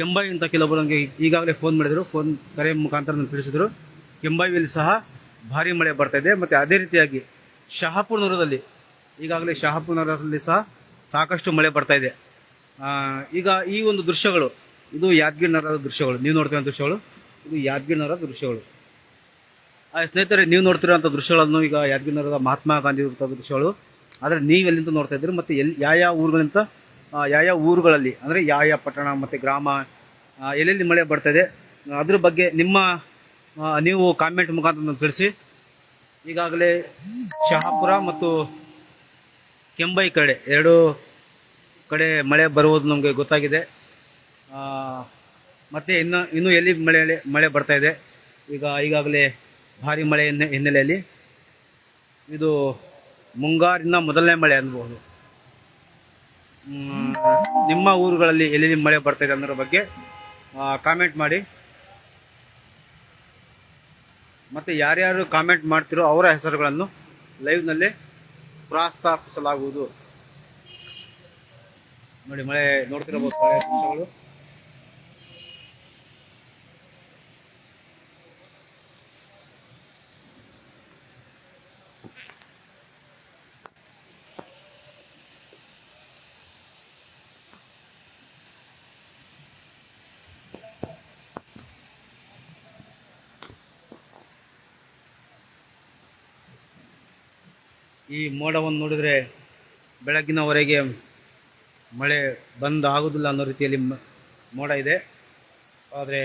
ಆ, ಕೆಂಬಾವಿ ಅಂತ ಕೆಲವೊಬ್ಬರು ನನಗೆ ಈಗಾಗಲೇ ಫೋನ್ ಮಾಡಿದರು. ಫೋನ್ ಕರೆ ಮುಖಾಂತರ ನನಗೆ ತಿಳಿಸಿದರು ಕೆಂಬಾವಿಯಲ್ಲಿ ಸಹ ಭಾರಿ ಮಳೆ ಬರ್ತಾ ಇದೆ. ಮತ್ತು ಅದೇ ರೀತಿಯಾಗಿ ಶಹಾಪುರ ನಗರದಲ್ಲಿ ಈಗಾಗಲೇ ಶಹಾಪುರ ನಗರದಲ್ಲಿ ಸಹ ಸಾಕಷ್ಟು ಮಳೆ ಬರ್ತಾ ಇದೆ. ಈಗ ಈ ಒಂದು ದೃಶ್ಯಗಳು ಇದು ಯಾದಗಿರಿ ನಗರದ ದೃಶ್ಯಗಳು. ನೀವು ನೋಡ್ತಿರೋ ದೃಶ್ಯಗಳು ಇದು ಯಾದಗಿರಿ ನಗರದ ದೃಶ್ಯಗಳು. ಆ, ಸ್ನೇಹಿತರೆ ನೀವು ನೋಡ್ತಿರೋಂಥ ದೃಶ್ಯಗಳನ್ನು ಈಗ ಯಾದಗಿರಿ ನಗರದ ಮಹಾತ್ಮ ಗಾಂಧಿ ದೃಶ್ಯಗಳು. ಆದರೆ ನೀವು ಎಲ್ಲಿಂದ ನೋಡ್ತಾ ಇದ್ದೀರಿ? ಮತ್ತು ಎಲ್ಲಿ ಯಾವ ಯಾವ ಊರುಗಳಿಂದ ಯಾವ ಯಾವ ಊರುಗಳಲ್ಲಿ ಅಂದರೆ ಯಾವ ಪಟ್ಟಣ ಮತ್ತು ಗ್ರಾಮ ಎಲ್ಲೆಲ್ಲಿ ಮಳೆ ಬರ್ತಾ ಇದೆ ಅದ್ರ ಬಗ್ಗೆ ನಿಮ್ಮ ನೀವು ಕಾಮೆಂಟ್ ಮುಖಾಂತರ ತಿಳಿಸಿ. ಈಗಾಗಲೇ ಶಹಾಪುರ ಮತ್ತು ಕೆಂಬೈ ಕಡೆ ಎರಡು ಕಡೆ ಮಳೆ ಬರುವುದು ನಮಗೆ ಗೊತ್ತಾಗಿದೆ. ಮತ್ತು ಇನ್ನು ಇನ್ನೂ ಎಲ್ಲಿ ಮಳೆ ಮಳೆ ಬರ್ತಾ ಇದೆ ಈಗ ಈಗಾಗಲೇ ಭಾರಿ ಮಳೆ ಹಿನ್ನೆ- ಹಿನ್ನೆಲೆಯಲ್ಲಿ. ಇದು ಮುಂಗಾರಿನ ಮೊದಲನೇ ಮಳೆ ಅನ್ಬೋದು ಮ್, ನಿಮ್ಮ ಊರುಗಳಲ್ಲಿ ಎಲ್ಲೆಲ್ಲಿ ಮಳೆ ಬರ್ತಾ ಇದೆ ಅನ್ನೋದ್ರ ಬಗ್ಗೆ ಕಾಮೆಂಟ್ ಮಾಡಿ. ಮತ್ತೆ ಯಾರ್ಯಾರು ಕಾಮೆಂಟ್ ಮಾಡ್ತಿರೋ ಅವರ ಹೆಸರುಗಳನ್ನು ಲೈವ್ನಲ್ಲಿ ಪ್ರಸ್ತಾಪಿಸಲಾಗುವುದು. ನೋಡಿ, ಮಳೆ ನೋಡ್ತಿರಬಹುದು ಈ ಮೋಡವನ್ನು ನೋಡಿದರೆ ಬೆಳಗ್ಗಿನವರೆಗೆ ಮಳೆ ಬಂದ್ ಆಗುದಿಲ್ಲ ಅನ್ನೋ ರೀತಿಯಲ್ಲಿ ಮೋಡ ಇದೆ. ಆದರೆ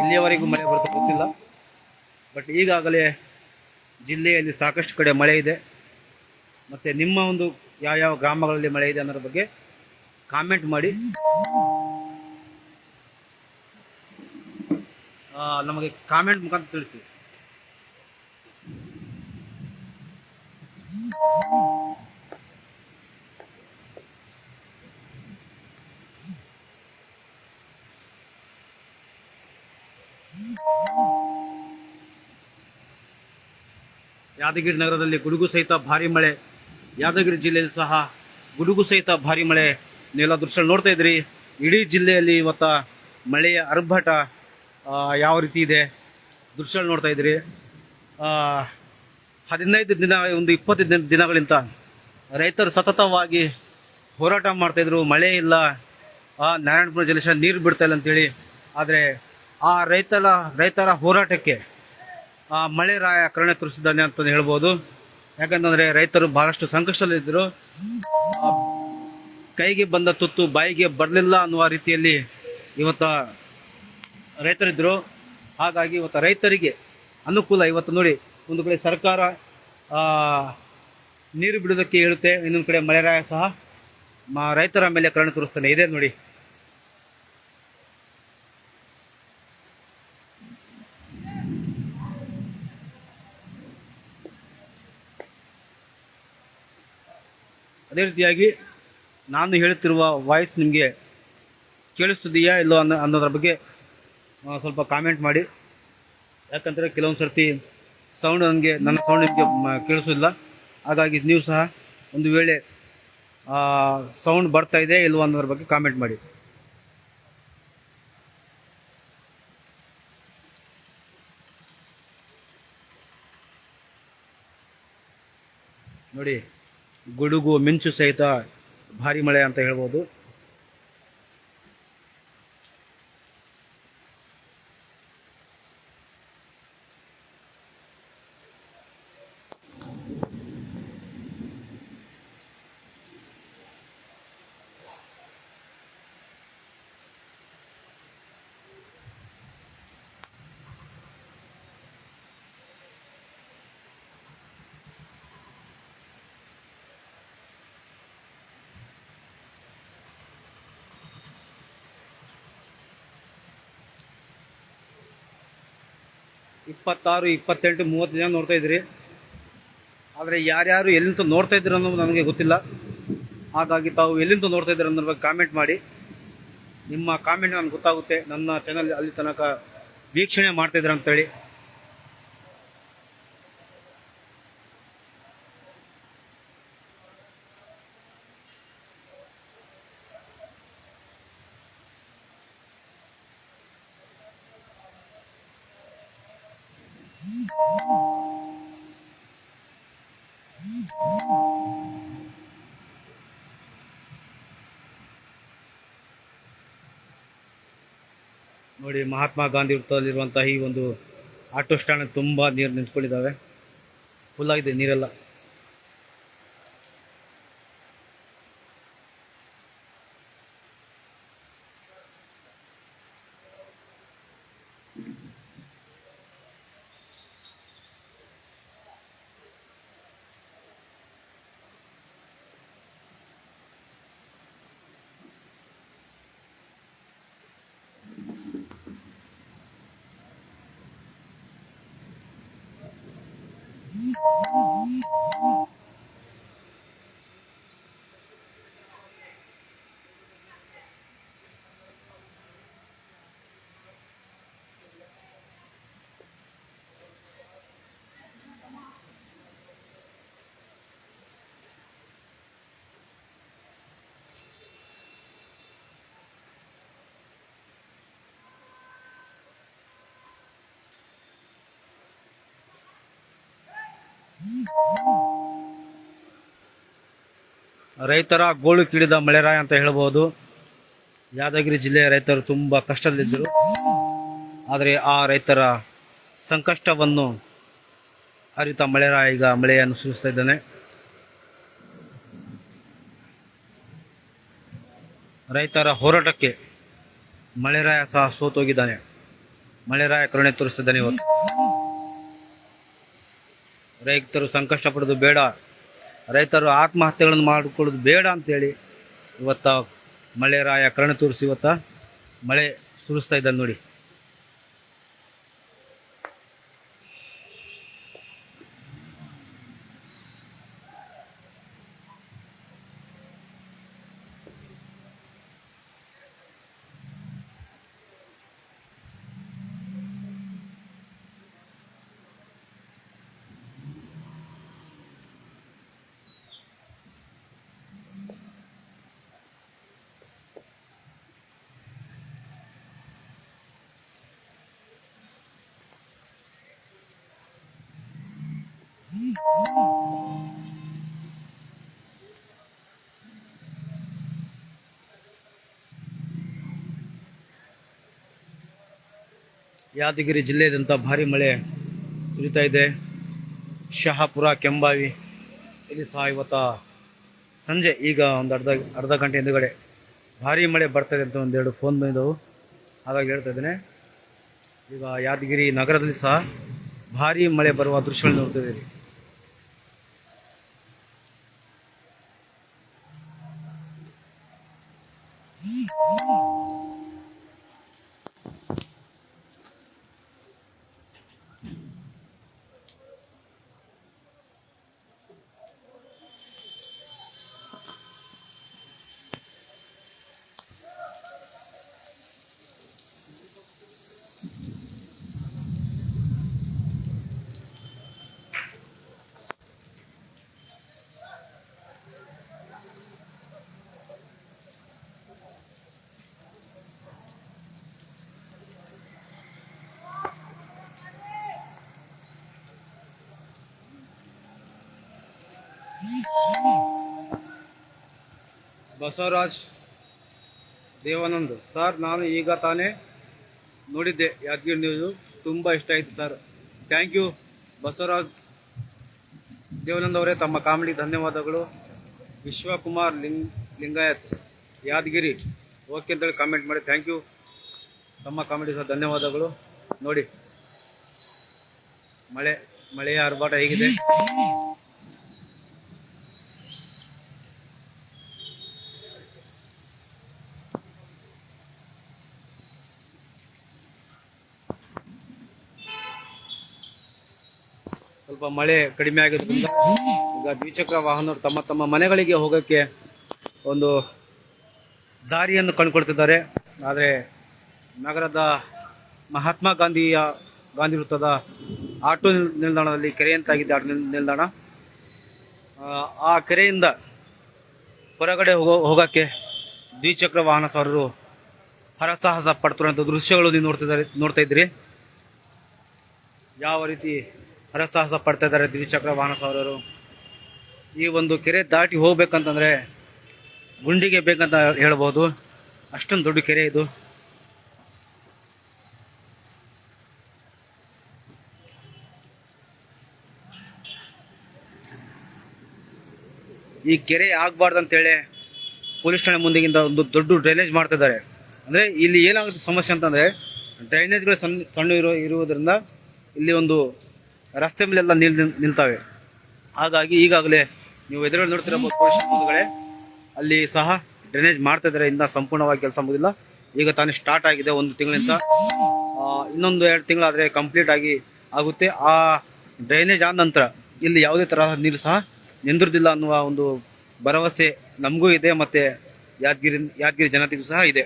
ಇಲ್ಲಿಯವರೆಗೂ ಮಳೆ ಬರುತ್ತೆ ಗೊತ್ತಿಲ್ಲ ಬಟ್ ಈಗಾಗಲೇ ಜಿಲ್ಲೆಯಲ್ಲಿ ಸಾಕಷ್ಟು ಕಡೆ ಮಳೆ ಇದೆ. ಮತ್ತು ನಿಮ್ಮ ಒಂದು ಯಾವ ಯಾವ ಗ್ರಾಮಗಳಲ್ಲಿ ಮಳೆ ಇದೆ ಅನ್ನೋದ್ರ ಬಗ್ಗೆ ಕಾಮೆಂಟ್ ಮಾಡಿ. ನಮಗೆ ಕಾಮೆಂಟ್ ಮುಖಾಂತರ ತಿಳಿಸಿ. ಯಾದಗಿರಿ ನಗರದಲ್ಲಿ ಗುಡುಗು ಸಹಿತ ಭಾರಿ ಮಳೆ. ಯಾದಗಿರಿ ಜಿಲ್ಲೆಯಲ್ಲಿ ಸಹ ಗುಡುಗು ಸಹಿತ ಭಾರಿ ಮಳೆ. ನೆಲ ದೃಶ್ಯ ನೋಡ್ತಾ ಇದ್ರಿ ಇಡೀ ಜಿಲ್ಲೆಯಲ್ಲಿ ಇವತ್ತ ಮಳೆಯ ಅರ್ಭಟ ಯಾವ ರೀತಿ ಇದೆ? ದೃಶ್ಯ ನೋಡ್ತಾ ಇದ್ರಿ ಆ, ಹದಿನೈದು ದಿನ, ಒಂದು ಇಪ್ಪತ್ತು ದಿನ ದಿನಗಳಿಂದ ರೈತರು ಸತತವಾಗಿ ಹೋರಾಟ ಮಾಡ್ತಾಯಿದ್ರು ಮಳೆ ಇಲ್ಲ. ಆ, ನಾರಾಯಣಪುರ ಜಲಾಶಯ ನೀರು ಬಿಡ್ತಾ ಇಲ್ಲ ಅಂತೇಳಿ. ಆದರೆ ಆ ರೈತರ ರೈತರ ಹೋರಾಟಕ್ಕೆ ಆ ಮಳೆ ರಾಯ ಕರುಣೆ ತೋರಿಸಿದ್ದಾನೆ ಅಂತ ಹೇಳ್ಬೋದು. ಯಾಕಂತಂದ್ರೆ ರೈತರು ಬಹಳಷ್ಟು ಸಂಕಷ್ಟದಲ್ಲಿದ್ದರು. ಕೈಗೆ ಬಂದ ತುತ್ತು ಬಾಯಿಗೆ ಬರಲಿಲ್ಲ ಅನ್ನುವ ರೀತಿಯಲ್ಲಿ ಇವತ್ತ ರೈತರಿದ್ದರು ಹಾಗಾಗಿ ಇವತ್ತು ರೈತರಿಗೆ ಅನುಕೂಲ ಇವತ್ತು ನೋಡಿ ಒಂದು ಕಡೆ ಸರ್ಕಾರ ನೀರು ಬಿಡೋದಕ್ಕೆ ಹೇಳುತ್ತೆ, ಇನ್ನೊಂದು ಕಡೆ ಮಳೆರಾಯ ಸಹ ರೈತರ ಮೇಲೆ ಕರುಣೆ ತೋರಿಸ್ತಾನೆ. ಇದೆ ನೋಡಿ. ಅದೇ ರೀತಿಯಾಗಿ ನಾನು ಹೇಳುತ್ತಿರುವ ವಾಯ್ಸ್ ನಿಮಗೆ ಕೇಳಿಸ್ತಿದೆಯಾ ಇಲ್ಲೋ ಅನ್ನೋ, ಅನ್ನೋದ್ರ ಬಗ್ಗೆ ಸ್ವಲ್ಪ ಕಾಮೆಂಟ್ ಮಾಡಿ. ಯಾಕಂದರೆ ಕೆಲವೊಂದು ಸರ್ತಿ ಸೌಂಡ್ ನನಗೆ ನನ್ನ ಸೌಂಡ್ ನಿಮಗೆ ಕೇಳಿಸೋದಿಲ್ಲ. ಹಾಗಾಗಿ ನೀವು ಸಹ ಒಂದು ವೇಳೆ ಸೌಂಡ್ ಬರ್ತಾ ಇದೆ, ಇಲ್ವ ಅನ್ನೋದ್ರ ಬಗ್ಗೆ ಕಾಮೆಂಟ್ ಮಾಡಿ. ನೋಡಿ, ಗುಡುಗು, ಮಿಂಚು ಸಹಿತ ಭಾರಿ ಮಳೆ ಅಂತ ಹೇಳ್ಬೋದು. ಇಪ್ಪತ್ತಾರು, ಇಪ್ಪತ್ತೆಂಟು, ಮೂವತ್ತು ಜನ ನೋಡ್ತಾ ಇದ್ರಿ ಆದರೆ ಯಾರ್ಯಾರು ಎಲ್ಲಿಂದ ನೋಡ್ತಾ ಇದ್ದೀರ ಅನ್ನೋದು ನನಗೆ ಗೊತ್ತಿಲ್ಲ. ಹಾಗಾಗಿ ತಾವು ಎಲ್ಲಿಂದ ನೋಡ್ತಾ ಇದ್ದೀರ ಅನ್ನೋದ್ರ ಬಗ್ಗೆ ಕಾಮೆಂಟ್ ಮಾಡಿ. ನಿಮ್ಮ ಕಾಮೆಂಟ್ ನನಗೆ ಗೊತ್ತಾಗುತ್ತೆ. ನನ್ನ ಚಾನಲ್ ಅಲ್ಲಿ ತನಕ ವೀಕ್ಷಣೆ ಮಾಡ್ತಾ ಅಂತೇಳಿ. ನೋಡಿ ಮಹಾತ್ಮ ಗಾಂಧಿ ವೃತ್ತದಲ್ಲಿರುವಂತಹ ಈ ಒಂದು ಆಟೋ ಸ್ಟ್ಯಾಂಡ್ ತುಂಬಾ ನೀರು ನಿಂತ್ಕೊಂಡಿದ್ದಾವೆ. ಫುಲ್ ಆಗಿದೆ ನೀರೆಲ್ಲ. Mm-hmm. ರೈತರ ಗೋಳು ಕಿಡಿದ ಮಳೆರಾಯ ಅಂತ ಹೇಳಬಹುದು ಯಾದಗಿರಿ ಜಿಲ್ಲೆಯ ರೈತರು ತುಂಬ ಕಷ್ಟದಲ್ಲಿದ್ದರು. ಆದರೆ ಆ ರೈತರ ಸಂಕಷ್ಟವನ್ನು ಅರಿತ ಮಳೆರಾಯ ಈಗ ಮಳೆಯನ್ನು ಸುರಿಸ್ತಾ ಇದ್ದಾನೆ. ರೈತರ ಹೋರಾಟಕ್ಕೆ ಮಳೆರಾಯ ಸಹ ಸೋತೋಗಿದ್ದಾನೆ. ಮಳೆರಾಯ ಕರುಣೆ ತೋರಿಸ್ತಿದ್ದಾನೆ ಇವತ್ತು. ರೈತರು ಸಂಕಷ್ಟ ಪಡೋದು ಬೇಡ. ರೈತರು ಆತ್ಮಹತ್ಯೆಗಳನ್ನು ಮಾಡಿಕೊಳ್ಳೋದು ಬೇಡ ಅಂತೇಳಿ ಇವತ್ತ ಮಳೆರಾಯ ಕರ್ಣ ತೋರಿಸಿ ಇವತ್ತು ಮಳೆ ಸುರಿಸ್ತಾ ಇದ್ದಾನೆ ನೋಡಿ. ಯಾದಗಿರಿ ಜಿಲ್ಲೆಯಾದ್ಯಂತ ಭಾರಿ ಮಳೆ ಸುರಿತಾ ಇದೆ. ಶಹಾಪುರ, ಕೆಂಬಾವಿ, ಇಲ್ಲಿ ಸಹ ಇವತ್ತ ಸಂಜೆ ಈಗ ಒಂದು ಅರ್ಧ ಅರ್ಧ ಗಂಟೆ ಹಿಂದುಗಡೆ ಭಾರಿ ಮಳೆ ಬರ್ತದೆ ಅಂತ ಒಂದೆರಡು ಫೋನ್ ಬಂದಿದ್ದವು ಹಾಗಾಗಿ ಹೇಳ್ತಾ ಇದ್ದೇನೆ, ಈಗ ಯಾದಗಿರಿ ನಗರದಲ್ಲಿ ಸಹ ಭಾರಿ ಮಳೆ ಬರುವ ದೃಶ್ಯಗಳು ನೋಡ್ತಾ ಇದ್ದೀರಿ ಬಸವರಾಜ್ ದೇವಾನಂದ್. ಸರ್, ನಾನು ಈಗ ತಾನೇ ನೋಡಿದ್ದೆ ಯಾದಗಿರಿ ನ್ಯೂಸು ತುಂಬ ಇಷ್ಟ ಆಯಿತು sir. Thank you Basavaraj Devanand ಅವರೇ ತಮ್ಮ ಕಾಮಿಡಿ ಧನ್ಯವಾದಗಳು. ವಿಶ್ವಕುಮಾರ್ ಲಿಂಗ್ ಲಿಂಗಾಯತ್, ಯಾದಗಿರಿ. ಓಕೆ ಅಂತೇಳಿ ಕಾಮೆಂಟ್ ಮಾಡಿ. ಥ್ಯಾಂಕ್ ಯು ತಮ್ಮ ಕಾಮಿಡಿ ಸರ್ ಧನ್ಯವಾದಗಳು. ನೋಡಿ, ಮಳೆ, ಮಳೆಯ ಆರ್ಭಾಟ ಹೇಗಿದೆ. ಸ್ವಲ್ಪ ಮಳೆ ಕಡಿಮೆ ಆಗಿರೋದ್ರಿಂದ ಈಗ ದ್ವಿಚಕ್ರ ವಾಹನರು ತಮ್ಮ ತಮ್ಮ ಮನೆಗಳಿಗೆ ಹೋಗೋಕ್ಕೆ ಒಂದು ದಾರಿಯನ್ನು ಕಂಡುಕೊಳ್ತಿದ್ದಾರೆ. ಆದರೆ ನಗರದ ಮಹಾತ್ಮ ಗಾಂಧಿಯ ಗಾಂಧಿ ವೃತ್ತದ ಆಟೋ ನಿಲ್ದಾಣದಲ್ಲಿ ಕೆರೆಯಂತಾಗಿದೆ ಆಟೋ ನಿಲ್ದಾಣ. ಆ, ಕೆರೆಯಿಂದ ಹೊರಗಡೆ ಹೋಗೋ ಹೋಗೋಕ್ಕೆ ದ್ವಿಚಕ್ರ ವಾಹನ ಸವಾರರು ಹರಸಾಹಸ ಪಡ್ತಿರುವಂಥ ದೃಶ್ಯಗಳು ನೀವು ನೋಡ್ತಿದ್ದಾರೆ ನೋಡ್ತಾ ಇದ್ದೀರಿ. ಯಾವ ರೀತಿ ಹರಸಾಹಸ ಪಡ್ತಾ ಇದ್ದಾರೆ ದ್ವಿಚಕ್ರ ವಾಹನ ಸವಾರರು. ಈ ಒಂದು ಕೆರೆ ದಾಟಿ ಹೋಗ್ಬೇಕಂತಂದ್ರೆ ಗುಂಡಿಗೆ ಬೇಕಂತ ಹೇಳ್ಬೋದು. ಅಷ್ಟೊಂದು ದೊಡ್ಡ ಕೆರೆ ಇದು. ಈ ಕೆರೆ ಆಗ್ಬಾರ್ದು ಅಂತೇಳಿ ಪೊಲೀಸ್ ಠಾಣೆ ಮುಂದಿಗಿಂತ ಒಂದು ದೊಡ್ಡ ಡ್ರೈನೇಜ್ ಮಾಡ್ತಿದ್ದಾರೆ. ಅಂದ್ರೆ ಇಲ್ಲಿ ಏನಾಗುತ್ತೆ ಸಮಸ್ಯೆ ಅಂತಂದ್ರೆ ಡ್ರೈನೇಜ್ಗಳು ಸಣ್ಣ ಸಣ್ಣ ಇರೋ ಇರುವುದರಿಂದ ಇಲ್ಲಿ ಒಂದು ರಸ್ತೆ ಮೇಲೆಲ್ಲ ನಿಲ್ ನಿಲ್- ನಿಲ್ತವೆ. ಹಾಗಾಗಿ ಈಗಾಗಲೇ ನೀವು ಎದುರಲ್ಲಿ ನೋಡ್ತಿರಬಹುದು ಅಲ್ಲಿ ಸಹ ಡ್ರೈನೇಜ್ ಮಾಡ್ತಾ ಇದ್ದಾರೆ ಇನ್ನ ಸಂಪೂರ್ಣವಾಗಿ ಕೆಲಸ ಮುಗಿದಿಲ್ಲ. ಈಗ ತಾನೇ ಸ್ಟಾರ್ಟ್ ಆಗಿದೆ ಒಂದು ತಿಂಗಳಿಂದ. ಇನ್ನೊಂದು ಎರಡು ತಿಂಗಳಾದರೆ ಕಂಪ್ಲೀಟ್ ಆಗಿ ಆಗುತ್ತೆ. ಆ ಡ್ರೈನೇಜ್ ಆದ ನಂತರ ಇಲ್ಲಿ ಯಾವುದೇ ತರಹ ನೀರು ಸಹ ನಿಂದಿರುದಿಲ್ಲ ಅನ್ನುವ ಒಂದು ಭರವಸೆ ನಮಗೂ ಇದೆ ಮತ್ತೆ ಯಾದಗಿರಿ ಯಾದಗಿರಿ ಜನತೆಗೂ ಸಹ ಇದೆ.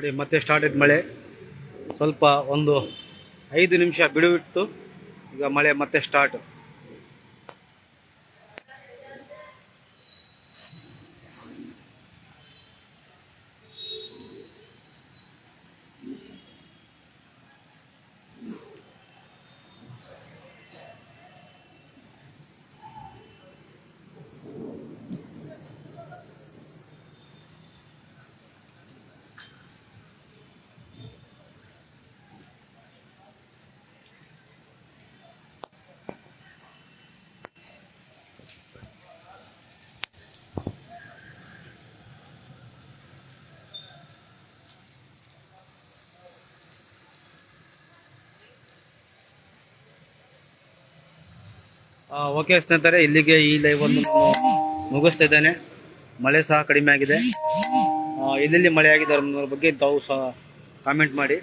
ನೋಡಿ ಮತ್ತೆ ಸ್ಟಾರ್ಟ್ ಆಯ್ತು ಮಳೆ. ಸ್ವಲ್ಪ ಒಂದು ಐದು ನಿಮಿಷ ಬಿಡುವಿಟ್ಟು ಈಗ ಮಳೆ ಮತ್ತೆ ಸ್ಟಾರ್ಟ್ ಓಕೆ ಸ್ನೇಹಿತರೆ, ಇಲ್ಲಿಗೆ ಈ ಲೈವ್ ಅನ್ನು ನಾನು ಮುಗಿಸ್ತಾ ಇದ್ದೇನೆ. ಮಳೆ ಸಹ ಕಡಿಮೆ ಆಗಿದೆ. ಎಲ್ಲೆಲ್ಲಿ ಮಳೆ ಆಗಿದೆ ಅನ್ನೋದ್ರ ಬಗ್ಗೆ ತಾವು ಸಹ ಕಾಮೆಂಟ್ ಮಾಡಿ.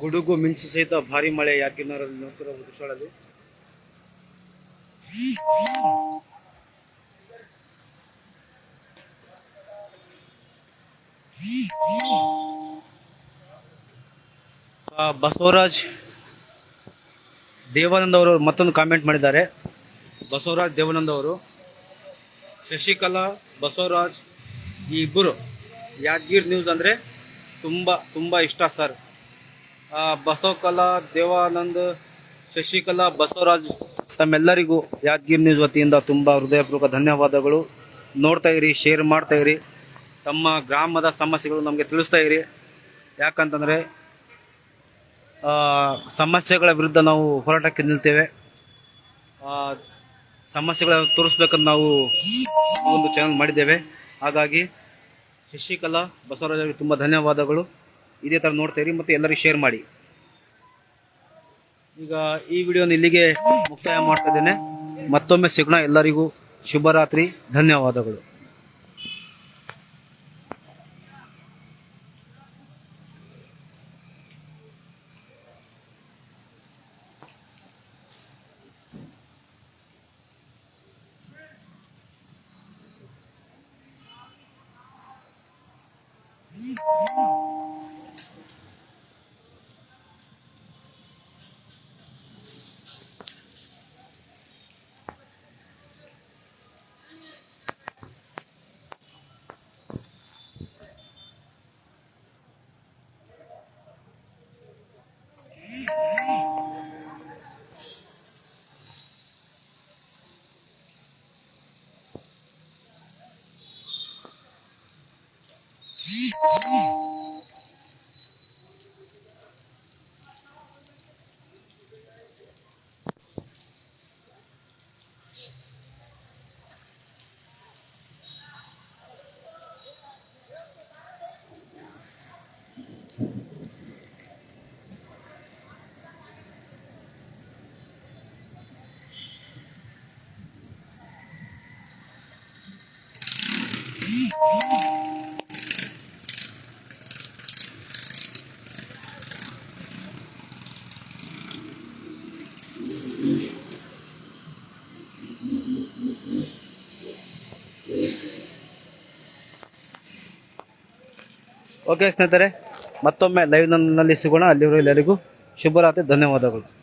ಗುಡುಗು ಮಿಂಚು ಸಹಿತ ಭಾರಿ ಮಳೆ ಯಾದಗಿರಿನಗರದಲ್ಲಿ ನೋಡ್ತಿರೋ ದೃಶ್ಯಗಳಲ್ಲಿ? ಆ, ಬಸವರಾಜ್ ದೇವಾನಂದ ಅವರು ಮತ್ತೊಂದು ಕಾಮೆಂಟ್ ಮಾಡಿದ್ದಾರೆ. ಬಸವರಾಜ್ ದೇವಾನಂದ ಅವರು ಶಶಿಕಲಾ ಬಸವರಾಜ್ ಈ ಇಬ್ಬರು ಯಾದಗಿರ್ ನ್ಯೂಸ್ ಅಂದರೆ ತುಂಬ ತುಂಬ ಇಷ್ಟ ಸರ್ ಬಸವಕಲಾ, ದೇವಾನಂದ್, ಶಶಿಕಲಾ, ಬಸವರಾಜ್ ತಮ್ಮೆಲ್ಲರಿಗೂ ಯಾದಗಿರಿ ನ್ಯೂಸ್ ವತಿಯಿಂದ ತುಂಬ ಹೃದಯಪೂರ್ವಕ ಧನ್ಯವಾದಗಳು. ನೋಡ್ತಾ ಇರಿ, ಶೇರ್ ಮಾಡ್ತಾ ಇರಿ. ತಮ್ಮ ಗ್ರಾಮದ ಸಮಸ್ಯೆಗಳು ನಮಗೆ ತಿಳಿಸ್ತಾ ಇರಿ. ಯಾಕಂತಂದರೆ ಸಮಸ್ಯೆಗಳ ವಿರುದ್ಧ ನಾವು ಹೋರಾಟಕ್ಕೆ ನಿಲ್ತೇವೆ. ಸಮಸ್ಯೆಗಳ ತೋರಿಸ್ಬೇಕಂತ ನಾವು ಒಂದು ಚಾನಲ್ ಮಾಡಿದ್ದೇವೆ. ಹಾಗಾಗಿ, ಶಶಿಕಲಾ, ಬಸವರಾಜ್ ಅವರಿಗೆ ತುಂಬ ಧನ್ಯವಾದಗಳು. ಇದೇ ಥರ ನೋಡ್ತಾ ಇರಿ ಮತ್ತು ಎಲ್ಲರಿಗೂ ಶೇರ್ ಮಾಡಿ. ಈಗ ಈ ವಿಡಿಯೋನ ಇಲ್ಲಿಗೆ ಮುಕ್ತಾಯ ಮಾಡ್ತಾ ಇದ್ದೇನೆ. ಮತ್ತೊಮ್ಮೆ ಸಿಗೋಣ. ಎಲ್ಲರಿಗೂ ಶುಭರಾತ್ರಿ. ಧನ್ಯವಾದಗಳು. Oh. ಓಕೆ ಸ್ನೇಹಿತರೆ ಮತ್ತೊಮ್ಮೆ ಲೈವ್ನಲ್ಲಿ ಸಿಗೋಣ. ಅಲ್ಲಿವರೆಗೂ ಎಲ್ಲರಿಗೂ ಶುಭರಾತ್ರಿ ಧನ್ಯವಾದಗಳು.